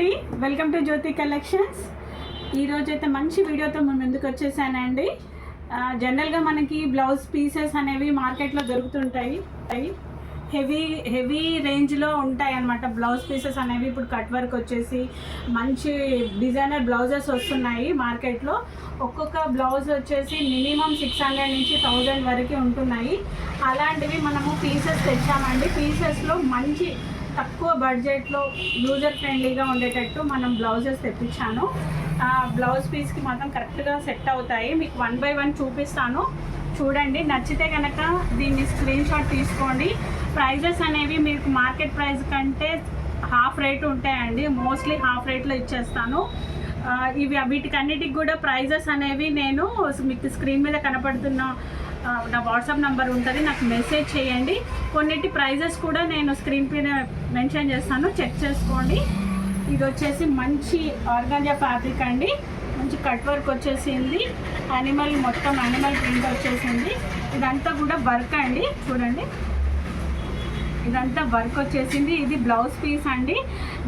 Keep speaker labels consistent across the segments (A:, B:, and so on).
A: అండి. Welcome to Jyothi collections ఈరోజు అయితే మంచి వీడియోతో మేము ఎందుకు వచ్చేసానండి? జనరల్గా మనకి బ్లౌజ్ పీసెస్ అనేవి మార్కెట్లో దొరుకుతుంటాయి. హెవీ హెవీ రేంజ్లో ఉంటాయి అన్నమాట బ్లౌజ్ పీసెస్ అనేవి. ఇప్పుడు కట్ వర్క్ వచ్చేసి మంచి డిజైనర్ బ్లౌజెస్ వస్తున్నాయి మార్కెట్లో ఒక్కొక్క బ్లౌజ్ వచ్చేసి మినిమం సిక్స్ హండ్రెడ్ నుంచి థౌజండ్ వరకు ఉంటున్నాయి. అలాంటివి మనము పీసెస్ తెచ్చామండి. పీసెస్లో మంచి తక్కువ బడ్జెట్లో యూజర్ ఫ్రెండ్లీగా ఉండేటట్టు మనం బ్లౌజెస్ తెప్పించాను. ఆ బ్లౌజ్ పీస్కి మాత్రం కరెక్ట్గా సెట్ అవుతాయి. మీకు వన్ బై వన్ చూపిస్తాను. చూడండి నచ్చితే కనుక దీన్ని స్క్రీన్ షాట్ తీసుకోండి. ప్రైజెస్ అనేవి మీకు మార్కెట్ ప్రైస్ కంటే హాఫ్ రేట్ ఉంటాయండి. మోస్ట్లీ హాఫ్ రేట్లో ఇచ్చేస్తాను. ఇవి వీటికన్నిటికి కూడా ప్రైజెస్ అనేవి నేను మీకు స్క్రీన్ మీద కనపడుతున్న నా వాట్సాప్ నెంబర్ ఉంటుంది నాకు మెసేజ్ చేయండి. కొన్నిటి ప్రైజెస్ కూడా నేను స్క్రీన్ పైన మెన్షన్ చేస్తాను చెక్ చేసుకోండి. ఇది వచ్చేసి మంచి ఆర్గాంజా ఫ్యాబ్రిక్ అండి. మంచి కట్ వర్క్ వచ్చేసింది. యానిమల్ మొత్తం యానిమల్ ప్రింట్ వచ్చేసింది. ఇదంతా కూడా వర్క్ అండి చూడండి. ఇదంతా వర్క్ వచ్చేసింది. ఇది బ్లౌజ్ పీస్ అండి.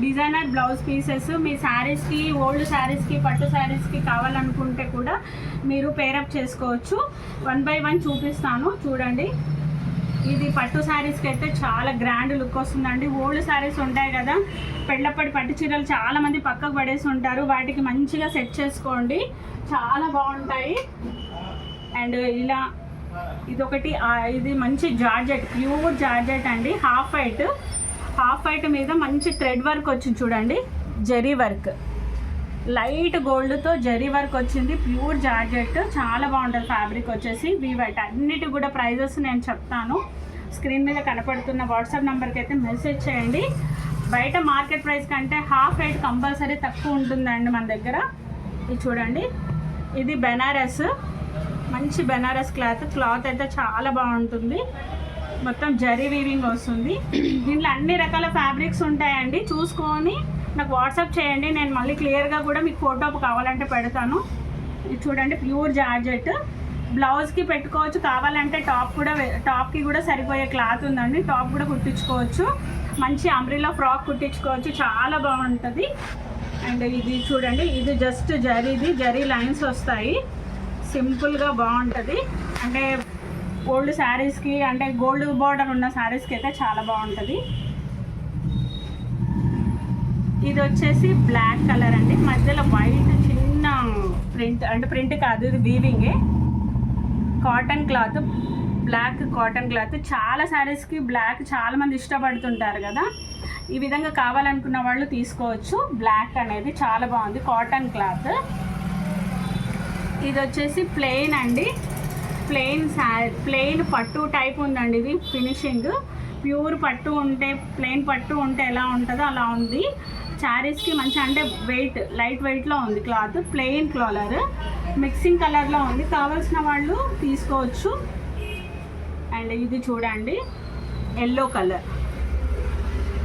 A: Designer blouse pieces. మీ శారీస్కి ఓల్డ్ శారీస్కి పట్టు శారీస్కి కావాలనుకుంటే కూడా మీరు పేరప్ చేసుకోవచ్చు. వన్ బై వన్ చూపిస్తాను. చూడండి. ఇది పట్టు శారీస్కి అయితే చాలా గ్రాండ్ లుక్ వస్తుందండి. ఓల్డ్ శారీస్ ఉంటాయి కదా. పెళ్ళప్పటి పట్టు చీరలు చాలామంది పక్కకు పడేసి ఉంటారు. వాటికి మంచిగా సెట్ చేసుకోండి. చాలా బాగుంటాయి. అండ్ ఇలా ఇదొకటి ఇది మంచి జార్జెట్ ప్యూర్ జార్జెట్ అండి. హాఫ్ వైట్ హాఫ్ వైట్ మీద మంచి థ్రెడ్ వర్క్ వచ్చింది చూడండి. జరీ వర్క్ లైట్ గోల్డ్తో జరీ వర్క్ వచ్చింది. ప్యూర్ జార్జెట్ చాలా బాగుంటుంది ఫ్యాబ్రిక్ వచ్చేసి. వీవైట్ అన్నిటి కూడా ప్రైజెస్ నేను చెప్తాను. స్క్రీన్ మీద కనపడుతున్న వాట్సాప్ నెంబర్కి అయితే మెసేజ్ చేయండి. బయట మార్కెట్ ప్రైస్ కంటే హాఫ్ రేట్ కంపల్సరీ తక్కువ ఉంటుందండి మన దగ్గర. ఇది చూడండి. ఇది బెనారస్. మంచి బెనారస్ క్లాత్. క్లాత్ అయితే చాలా బాగుంటుంది. మొత్తం జరీ వీవింగ్ వస్తుంది. దీంట్లో అన్ని రకాల ఫ్యాబ్రిక్స్ ఉంటాయండి. చూసుకొని నాకు వాట్సాప్ చేయండి నేను మళ్ళీ క్లియర్గా కూడా మీకు ఫోటో కావాలంటే పెడతాను. ఇది చూడండి ప్యూర్ జార్జెట్. బ్లౌజ్కి పెట్టుకోవచ్చు కావాలంటే టాప్ కూడా టాప్కి కూడా సరిపోయే క్లాత్ ఉందండి. టాప్ కూడా కుట్టించుకోవచ్చు. మంచి అంబ్రిలా ఫ్రాక్ కుట్టించుకోవచ్చు చాలా బాగుంటుంది. అండ్ ఇది చూడండి ఇది జస్ట్ జరీది జరీ లైన్స్ వస్తాయి. సింపుల్గా బాగుంటుంది. అంటే ఓల్డ్ శారీస్కి అంటే గోల్డ్ బార్డర్ ఉన్న శారీస్కి అయితే చాలా బాగుంటుంది. ఇది వచ్చేసి బ్లాక్ కలర్ అండి. మధ్యలో వైట్ చిన్న ప్రింట్ అంటే ప్రింట్ కాదు ఇది వీవింగే cotton cloth block cotton cloth. చాలా శారీస్కి బ్లాక్ చాలామంది ఇష్టపడుతుంటారు కదా. ఈ విధంగా కావాలనుకున్న వాళ్ళు తీసుకోవచ్చు. బ్లాక్ అనేది చాలా బాగుంది కాటన్ క్లాత్. ఇది వచ్చేసి ప్లెయిన్ అండి. ప్లెయిన్ శారీ ప్లెయిన్ పట్టు టైప్ ఉందండి ఇది ఫినిషింగ్. ప్యూర్ పట్టు ఉంటే ప్లెయిన్ పట్టు ఉంటే ఎలా ఉంటుందో అలా ఉంది. శారీస్కి మంచి అంటే వెయిట్ లైట్ వెయిట్లో ఉంది క్లాత్ ప్లెయిన్ క్లాలర్ మిక్సింగ్ కలర్లో ఉంది. కావాల్సిన వాళ్ళు తీసుకోవచ్చు. అండ్ ఇది చూడండి ఎల్లో కలర్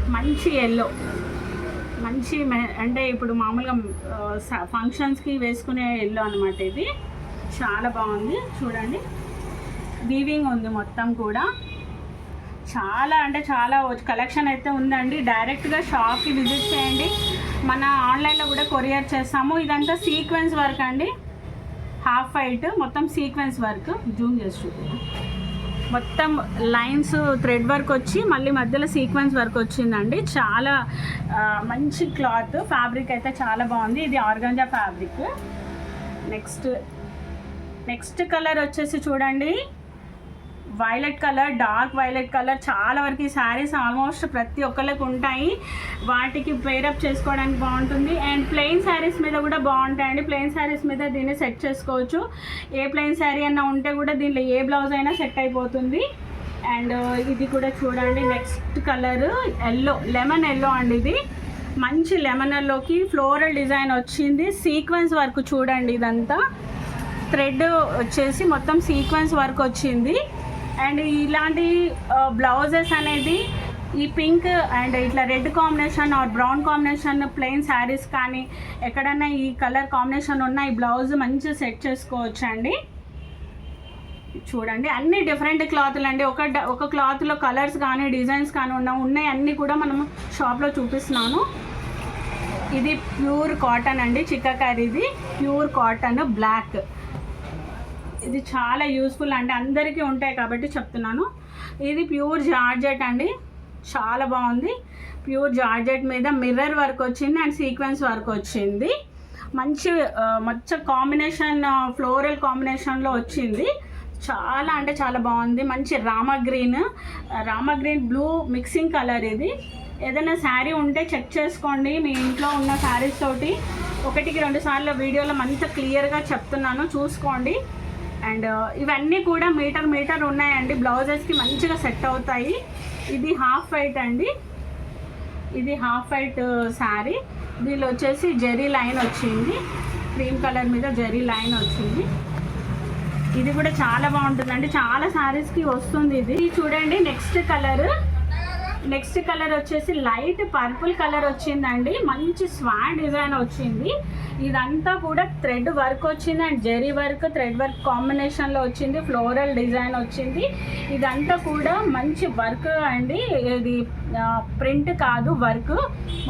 A: మంచి ఎల్లో మంచి మె- అంటే ఇప్పుడు మామూలుగా ఫంక్షన్స్కి వేసుకునే ఎల్లో అనమాట ఇది. చాలా బాగుంది. చూడండి. వీవింగ్ ఉంది మొత్తం కూడా. చాలా అంటే చాలా కలెక్షన్ అయితే ఉందండి. డైరెక్ట్గా షాప్కి విజిట్ చేయండి. మన ఆన్లైన్లో కూడా కొరియర్ చేస్తాము. ఇదంతా సీక్వెన్స్ వర్క్ అండి. హాఫ్ వైట్ మొత్తం సీక్వెన్స్ వర్క్ జూమ్ చేసి మొత్తం లైన్స్ థ్రెడ్ వర్క్ వచ్చి మళ్ళీ మధ్యలో సీక్వెన్స్ వర్క్ వచ్చిందండి. చాలా మంచి క్లాత్ ఫ్యాబ్రిక్ అయితే చాలా బాగుంది. ఇది organza fabric next next colour వచ్చేసి చూడండి. Violet colour dark violet colour చాలా వరకు ఈ శారీస్ ఆల్మోస్ట్ ప్రతి ఒక్కరికి ఉంటాయి. వాటికి పేరప్ చేసుకోవడానికి బాగుంటుంది. అండ్ ప్లెయిన్ శారీస్ మీద కూడా బాగుంటాయండి. ప్లెయిన్ శారీస్ మీద దీన్ని సెట్ చేసుకోవచ్చు. ఏ ప్లెయిన్ శారీ అయినా ఉంటే కూడా దీంట్లో ఏ బ్లౌజ్ అయినా సెట్ అయిపోతుంది. అండ్ uh, ఇది కూడా చూడండి. Next colour yellow lemon yellow అండి ఇది. మంచి లెమన్లోకి ఫ్లోరల్ డిజైన్ వచ్చింది. సీక్వెన్స్ వర్క్ చూడండి ఇదంతా. థ్రెడ్ వచ్చేసి మొత్తం సీక్వెన్స్ వర్క్ వచ్చింది. అండ్ ఇలాంటి బ్లౌజెస్ అనేది ఈ పింక్ అండ్ ఇట్లా red combination or brown combination plain saris కానీ ఎక్కడైనా ఈ కలర్ కాంబినేషన్ ఉన్న ఈ బ్లౌజ్ మంచిగా సెట్ చేసుకోవచ్చు అండి చూడండి అన్ని డిఫరెంట్ క్లాత్లు అండి ఒక డ- ఒక క్లాత్లో కలర్స్ కానీ డిజైన్స్ కానీ ఉన్నా ఉన్నాయి. అన్నీ కూడా మనం షాప్లో చూపిస్తున్నాను. ఇది ప్యూర్ కాటన్ అండి చిక్కకారిది ప్యూర్ కాటన్ బ్లాక్. ఇది చాలా యూస్ఫుల్ అండి. అందరికీ ఉంటాయి కాబట్టి చెప్తున్నాను. ఇది ప్యూర్ జార్జెట్ అండి. చాలా బాగుంది. ప్యూర్ జార్జెట్ మీద మిర్రర్ వర్క్ వచ్చింది అండ్ సీక్వెన్స్ వర్క్ వచ్చింది. మంచి మంచి కాంబినేషన్ ఫ్లోరల్ కాంబినేషన్లో వచ్చింది. చాలా అంటే చాలా బాగుంది. మంచి Rama green Rama green blue mixing colour ఇది. ఏదైనా శారీ ఉంటే చెక్ చేసుకోండి. మీ ఇంట్లో ఉన్న శారీస్ తోటి ఒకటికి రెండు సార్లు వీడియోలో మంచి క్లియర్గా చెప్తున్నాను. చూసుకోండి. అండ్ ఇవన్నీ కూడా మీటర్ మీటర్ ఉన్నాయండి. బ్లౌజెస్కి మంచిగా సెట్ అవుతాయి. ఇది హాఫ్ వైట్ అండి. ఇది హాఫ్ వైట్ శారీ దీనిలో వచ్చేసి జెరీ లైన్ వచ్చింది. క్రీమ్ కలర్ మీద జెరీ లైన్ వచ్చింది. ఇది కూడా చాలా బాగుంటుందండి. చాలా శారీస్కి వస్తుంది ఇది. చూడండి నెక్స్ట్ కలర్ నెక్స్ట్ కలర్ వచ్చేసి లైట్ పర్పుల్ కలర్ వచ్చిందండి. మంచి స్వాన్ డిజైన్ వచ్చింది. ఇదంతా కూడా థ్రెడ్ వర్క్ వచ్చింది and zari work thread work కాంబినేషన్లో వచ్చింది. ఫ్లోరల్ డిజైన్ వచ్చింది. ఇదంతా కూడా మంచి వర్క్ అండి. ఇది ప్రింట్ కాదు వర్క్.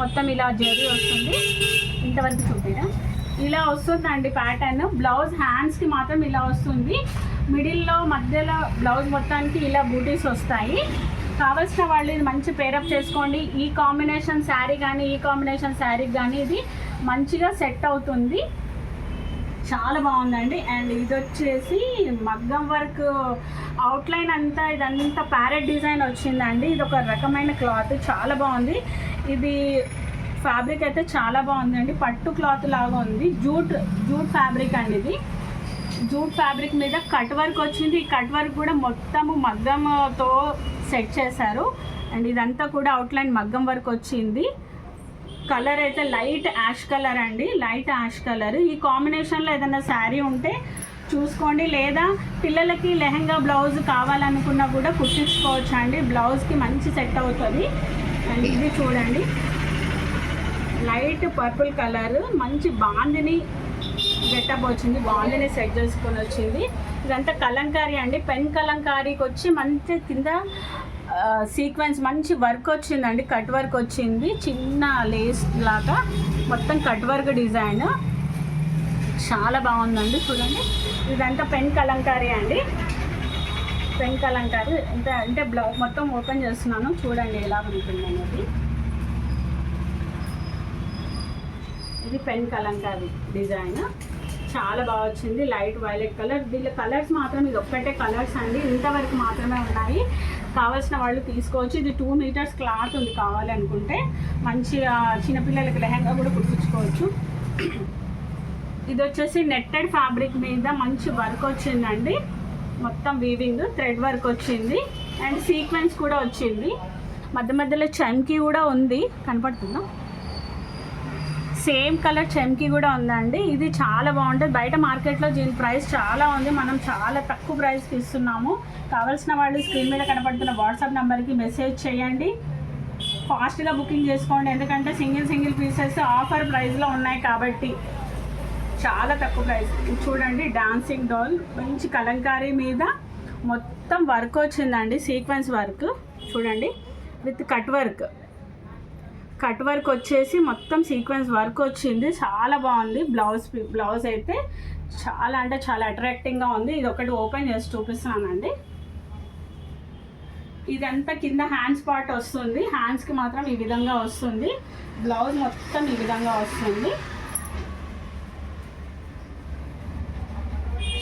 A: మొత్తం ఇలా జెరీ వస్తుంది. ఇంతవరకు చూపిరా ఇలా వస్తుందండి ప్యాటర్న్. బ్లౌజ్ హ్యాండ్స్కి మాత్రం ఇలా వస్తుంది. మిడిల్లో మధ్యలో బ్లౌజ్ మొత్తానికి ఇలా బూటీస్ వస్తాయి. కావాల్సిన వాళ్ళు ఇది మంచి పేరప్ చేసుకోండి. ఈ కాంబినేషన్ శారీ కానీ ఈ కాంబినేషన్ శారీ కానీ ఇది మంచిగా సెట్ అవుతుంది. చాలా బాగుందండి. అండ్ ఇది వచ్చేసి మగ్గం వర్క్ అవుట్లైన్ అంతా ఇదంతా ప్యారెట్ డిజైన్ వచ్చిందండి. ఇది ఒక రకమైన క్లాత్ చాలా బాగుంది. ఇది ఫ్యాబ్రిక్ అయితే చాలా బాగుందండి. పట్టు క్లాత్ లాగా ఉంది. జూట్ జూట్ ఫ్యాబ్రిక్ అండి ఇది. జూట్ ఫ్యాబ్రిక్ మీద కట్ వర్క్ వచ్చింది. ఈ కట్ వర్క్ కూడా మొత్తము మగ్గంతో సెట్ చేశారు. అండ్ ఇదంతా కూడా అవుట్లైన్ మగ్గం వర్క్ వచ్చింది. కలర్ అయితే లైట్ యాష్ కలర్ అండి. Light ash colour. ఈ కాంబినేషన్లో ఏదైనా శారీ ఉంటే చూసుకోండి. లేదా పిల్లలకి లెహంగా బ్లౌజ్ కావాలనుకున్నా కూడా కుట్టించుకోవచ్చు అండి. బ్లౌజ్కి మంచి సెట్ అవుతుంది. అండ్ ఇది చూడండి. Light purple colour. మంచి బాందిని గెటప్ వచ్చింది బాందిని సెట్ చేసుకొని వచ్చింది. ఇదంతా కలంకారీ అండి. పెన్ కలంకారీకి వచ్చి మంచి కింద సీక్వెన్స్ మంచి వర్క్ వచ్చిందండి. కట్ వర్క్ వచ్చింది. చిన్న లేస్ లాగా మొత్తం కట్ వర్క్ డిజైన్. చాలా బాగుందండి చూడండి. ఇదంతా పెన్ కలంకారీ అండి. పెన్ కలంకారీ. ఎంత అంటే బ్లౌ మొత్తం ఓపెన్ చేస్తున్నాను. చూడండి ఎలా ఉంటుంది అనేది ఇది పెన్ కలంకారీ డిజైన్. చాలా బాగా వచ్చింది. లైట్ వైలెట్ కలర్ వీళ్ళ కలర్స్ మాత్రం ఇది ఒక్కటే కలర్స్ అండి. ఇంతవరకు మాత్రమే ఉన్నాయి. కావాల్సిన వాళ్ళు తీసుకోవచ్చు. ఇది టూ మీటర్స్ క్లాత్ ఉంది కావాలనుకుంటే. మంచిగా చిన్నపిల్లలకి లెహంగా కూడా కుట్టించుకోవచ్చు. ఇది వచ్చేసి నెట్టెడ్ ఫ్యాబ్రిక్ మీద మంచి వర్క్ వచ్చిందండి. మొత్తం వీవింగ్ థ్రెడ్ వర్క్ వచ్చింది. అండ్ సీక్వెన్స్ కూడా వచ్చింది. మధ్య మధ్యలో చమ్కీ కూడా ఉంది. కనపడుతుందా? సేమ్ కలర్ చెమ్కి కూడా ఉందండి. ఇది చాలా బాగుంటుంది. బయట మార్కెట్లో దీని ప్రైస్ చాలా ఉంది. మనం చాలా తక్కువ ప్రైస్కి ఇస్తున్నాము కావాల్సిన వాళ్ళు స్క్రీన్ మీద కనపడుతున్న వాట్సాప్ నెంబర్కి మెసేజ్ చేయండి. ఫాస్ట్గా బుకింగ్ చేసుకోండి. ఎందుకంటే సింగిల్ సింగిల్ పీసెస్ ఆఫర్ ప్రైస్లో ఉన్నాయి కాబట్టి చాలా తక్కువ ప్రైస్. చూడండి డాన్సింగ్ డోల్ మంచి కలంకారీ మీద మొత్తం వర్క్ వచ్చిందండి. Sequence work. చూడండి with cut work. Cut work వచ్చేసి మొత్తం సీక్వెన్స్ వర్క్ వచ్చింది. చాలా బాగుంది. బ్లౌజ్ బ్లౌజ్ అయితే చాలా అంటే చాలా అట్రాక్టింగ్గా ఉంది. ఇది ఒకటి ఓపెన్ చేసి చూపిస్తున్నానండి. ఇదంతా కింద హ్యాండ్స్ పార్ట్ వస్తుంది. హ్యాండ్స్కి మాత్రం ఈ విధంగా వస్తుంది. బ్లౌజ్ మొత్తం ఈ విధంగా వస్తుంది.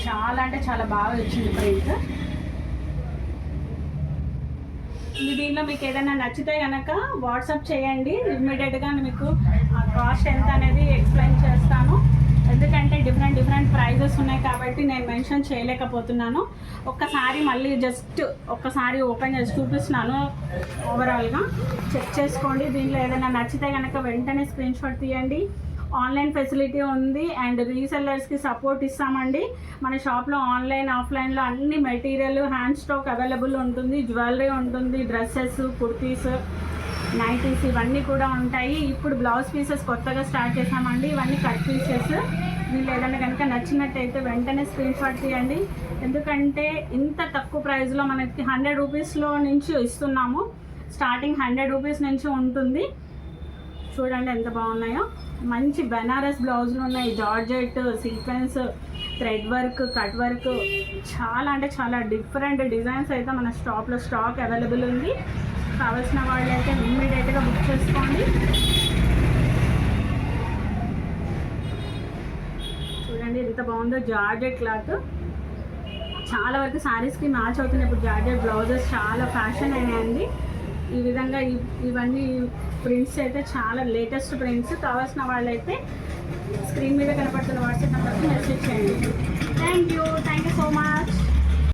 A: చాలా అంటే చాలా బాగా వచ్చింది ప్రింట్. ఇది దీనిలో మీకు ఏదైనా నచ్చితే కనుక వాట్సాప్ చేయండి. ఇమ్మీడియట్గా మీకు కాస్ట్ ఎంత అనేది ఎక్స్ప్లెయిన్ చేస్తాను. ఎందుకంటే డిఫరెంట్ డిఫరెంట్ ప్రైజెస్ ఉన్నాయి కాబట్టి నేను మెన్షన్ చేయలేకపోతున్నాను. ఒక్కసారి మళ్ళీ జస్ట్ ఒక్కసారి ఓపెన్ చేసి చూపిస్తున్నాను ఓవరాల్గా చెక్ చేసుకోండి. దీనిలో ఏదైనా నచ్చితే కనుక వెంటనే స్క్రీన్షాట్ తీయండి. ఆన్లైన్ ఫెసిలిటీ ఉంది అండ్ రీసెల్లర్స్కి సపోర్ట్ ఇస్తామండి. మన షాప్లో ఆన్లైన్ ఆఫ్లైన్లో అన్ని మెటీరియల్ హ్యాండ్ స్టాక్ అవైలబుల్ ఉంటుంది. జ్యువెలరీ ఉంటుంది డ్రెస్సెస్ కుర్తీస్ నైటీస్ ఇవన్నీ కూడా ఉంటాయి. ఇప్పుడు బ్లౌజ్ పీసెస్ కొత్తగా స్టార్ట్ చేసామండి ఇవన్నీ కట్ పీసెస్. వీళ్ళు ఏదైనా కనుక నచ్చినట్టయితే వెంటనే స్క్రీన్ షాట్ తీయండి. ఎందుకంటే ఇంత తక్కువ ప్రైస్లో మనకి హండ్రెడ్ రూపీస్లో నుంచి ఇస్తున్నాము. స్టార్టింగ్ హండ్రెడ్ రూపీస్ నుంచి ఉంటుంది. చూడండి ఎంత బాగున్నాయో. మంచి బెనారస్ బ్లౌజులు ఉన్నాయి. Georgette sequence thread work cut work. చాలా అంటే చాలా డిఫరెంట్ డిజైన్స్ అయితే మన స్టాప్లో స్టాక్ అవైలబుల్ ఉంది. కావాల్సిన వాళ్ళు అయితే ఇమ్మీడియట్గా బుక్ చేసుకోండి. చూడండి ఎంత బాగుందో జార్జెట్ క్లాత్. చాలా వరకు శారీస్కి మ్యాచ్ అవుతున్నాయి. ఇప్పుడు జార్జెట్ బ్లౌజెస్ చాలా ఫ్యాషన్ అయినాయండి. ఈ విధంగా ఇవన్నీ ప్రింట్స్ అయితే చాలా లేటెస్ట్ ప్రింట్స్ కావాల్సిన వాళ్ళైతే స్క్రీన్ మీద కనపడుతున్న వాట్సాప్ నెంబర్కి మెసేజ్ చేయండి. Thank you thank you so much